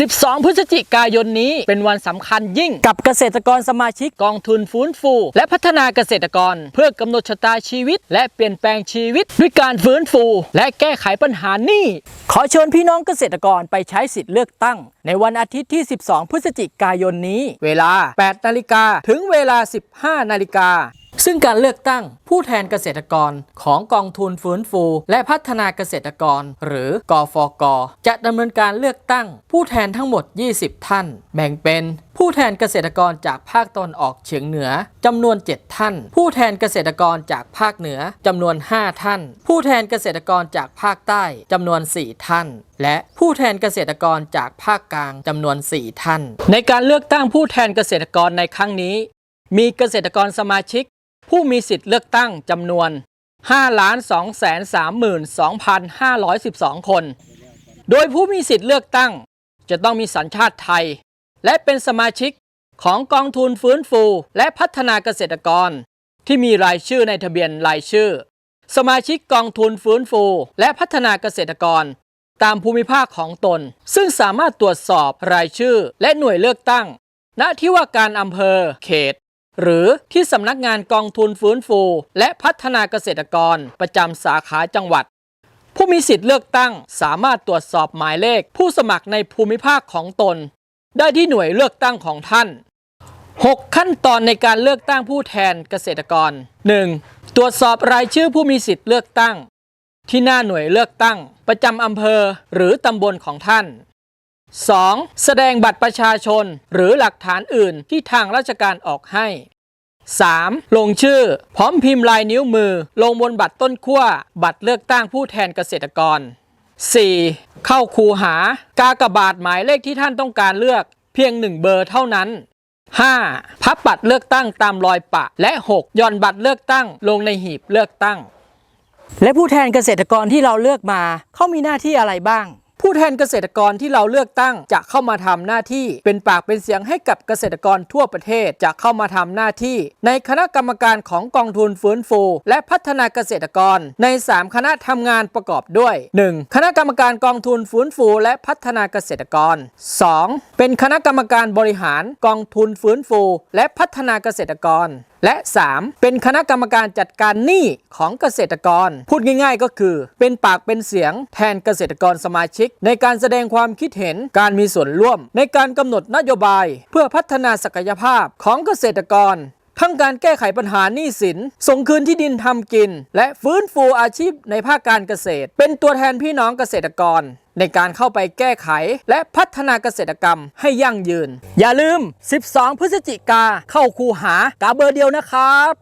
12 พฤศจิกายนนี้เป็นวันสำคัญยิ่งกับเกษตรกรสมาชิกกองทุนฟื้นฟู และพัฒนาเกษตรกร เพื่อกำหนดชะตาชีวิต และเปลี่ยนแปลงชีวิต ด้วยการฟื้นฟู และแก้ไขปัญหาหนี้ ขอเชิญพี่น้องเกษตรกรไปใช้สิทธิ์เลือกตั้ง ในวันอาทิตย์ที่ 12 พฤศจิกายนนี้ เวลา 8 นาฬิกาถึงเวลา 15 นาฬิกา ซึ่งการเลือกตั้งผู้แทนเกษตรกรของกองทุนฟื้นฟู และพัฒนาเกษตรกร หรือกฟก จะดำเนินการเลือกตั้ง ผู้แทนทั้งหมด 20 ท่าน แบ่งเป็นผู้แทนเกษตรกรจากภาคตะวันออกเฉียงเหนือจำนวน 7 ท่าน ผู้แทนเกษตรกรจากภาคเหนือจำนวน 5 ท่าน ผู้แทนเกษตรกรจากภาคใต้จำนวน 4 ท่าน และผู้แทนเกษตรกรจากภาคกลางจำนวน 4 ท่าน ในการเลือกตั้งผู้แทนเกษตรกรในครั้งนี้ มีเกษตรกรสมาชิก ผู้มีสิทธิ์เลือกตั้งจำนวน 5,232,512 คน โดยผู้มีสิทธิ์เลือกตั้ง จะต้องมีสัญชาติไทย และเป็นสมาชิกของกองทุนฟื้นฟูและพัฒนาเกษตรกร ที่มีรายชื่อในทะเบียนรายชื่อ สมาชิกกองทุนฟื้นฟู และพัฒนาเกษตรกร ตามภูมิภาคของตน ซึ่งสามารถตรวจสอบรายชื่อและหน่วยเลือกตั้ง ณที่ว่าการอำเภอเขต หรือที่สำนักงานกองทุนฟื้นฟู และพัฒนาเกษตรกร ประจำสาขาจังหวัด ผู้มีสิทธิ์เลือกตั้งสามารถตรวจสอบหมายเลข ผู้สมัครในภูมิภาคของตน ได้ที่หน่วยเลือกตั้งของท่าน 6 ขั้นตอนในการเลือกตั้งผู้แทนเกษตรกร 1. ตรวจสอบรายชื่อผู้มีสิทธิ์เลือกตั้ง ที่หน้าหน่วยเลือกตั้ง ประจำอำเภอ หรือตำบลของท่าน 2. แสดงบัตรประชาชนหรือหลักฐานอื่นที่ทางราชการออกให้ 3. ลงชื่อ พร้อมพิมพ์ลายนิ้วมือ ลงบนบัตรต้นขั้วบัตรเลือกตั้งผู้แทนเกษตรกร 4. เข้าคูหากากบาทหมายเลขที่ท่านต้องการเลือก เพียงหนึ่งเบอร์เท่านั้น 5. พับบัตรเลือกตั้งตามรอยปะ และ 6. ย่อนบัตรเลือกตั้งลงในหีบเลือกตั้ง และผู้แทนเกษตรกรที่เราเลือกมาเขามีหน้าที่อะไรบ้าง ผู้แทนเกษตรกรที่เราเลือกตั้งจะเข้ามาทำหน้าที่ เป็นปากเป็นเสียงให้กับเกษตรกรทั่วประเทศจะเข้ามาทำหน้าที่ ในคณะกรรมการของกองทุนฟื้นฟู และพัฒนาเกษตรกรใน 3 คณะทำงานประกอบด้วย 1. คณะกรรมการกองทุนฟื้นฟู และพัฒนาเกษตรกร 2. เป็นคณะกรรมการบริหารกองทุนฟื้นฟู และพัฒนาเกษตรกร และ 3. เป็นคณะกรรมการจัดการหนี้ของเกษตรกร พูดง่ายๆ ก็คือ เป็นปากเป็นเสียงแทนเกษตรกรสมาชิก ในการแสดงความคิดเห็นการมีส่วนร่วม ในการกำหนดนโยบาย เพื่อพัฒนาศักยภาพของเกษตรกร ทั้งการแก้ไขปัญหาหนี้สิน ส่งคืนที่ดินทำกิน และฟื้นฟูอาชีพในภาคการเกษตร เป็นตัวแทนพี่น้องเกษตรกร ในการเข้าไปแก้ไข และพัฒนาเกษตรกรรมให้ยั่งยืน อย่าลืม 12 พฤศจิกาเข้าคูหากาเบอร์เดียวนะครับ